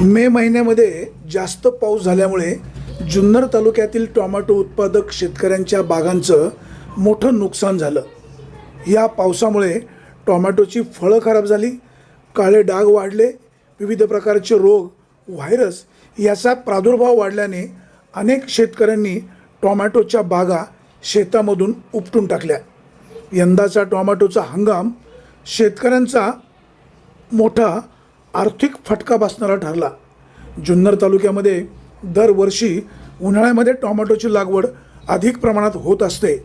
मे महिन्यामध्ये जास्त पाऊस झाल्यामुळे जुन्नर तालुक्यातील टोमॅटो उत्पादक शेतकऱ्यांच्या बागांचं मोठं नुकसान झालं. या पावसामुळे टोमॅटोची फळं खराब झाली काळे डाग वाढले विविध प्रकारचे रोग व्हायरस याचा प्रादुर्भाव वाढल्याने अनेक शेतकऱ्यांनी टोमॅटोच्या बागा शेतामधून उपटून टाकल्या. यंदाचा टोमॅटोचा हंगाम शेतकऱ्यांचा मोठा आर्थिक फटका बसणारा ठरला. जुन्नर तालुक्यामध्ये दरवर्षी उन्हाळ्यामध्ये टोमॅटोची लागवड अधिक प्रमाणात होत असते.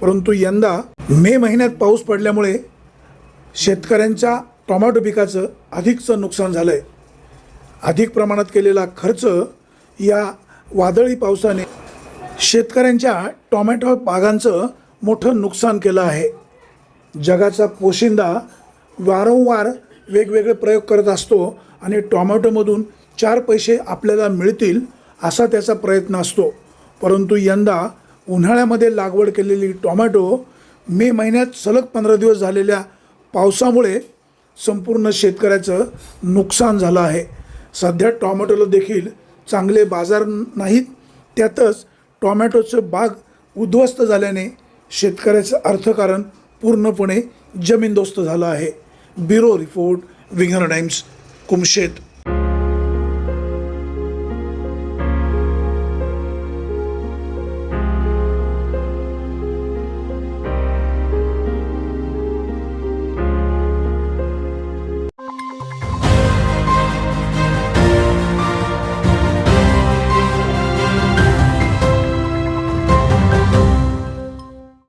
परंतु यंदा मे महिन्यात पाऊस पडल्यामुळे शेतकऱ्यांच्या टोमॅटो पिकाचं अधिकचं नुकसान झालं आहे अधिक प्रमाणात केलेला खर्च या वादळी पावसाने शेतकऱ्यांच्या टोमॅटो बागांचं मोठं नुकसान केलं आहे. जगाचा पोशिंदा वारंवार वेगवेगळे प्रयोग करत असतो आणि टॉमॅटोमधून चार पैसे आपल्याला मिळतील असा त्याचा प्रयत्न असतो. परंतु यंदा उन्हाळ्यामध्ये लागवड केलेली टॉमॅटो मे महिन्यात सलग पंधरा दिवस झालेल्या पावसामुळे संपूर्ण शेतकऱ्याचं नुकसान झालं आहे. सध्या टॉमॅटोला देखील चांगले बाजार नाहीत. त्यातच टॉमॅटोचं बाग उद्ध्वस्त झाल्याने शेतकऱ्याचं अर्थकारण पूर्णपणे जमीनदोस्त झालं आहे. Bureau report Winger Times Kumshet.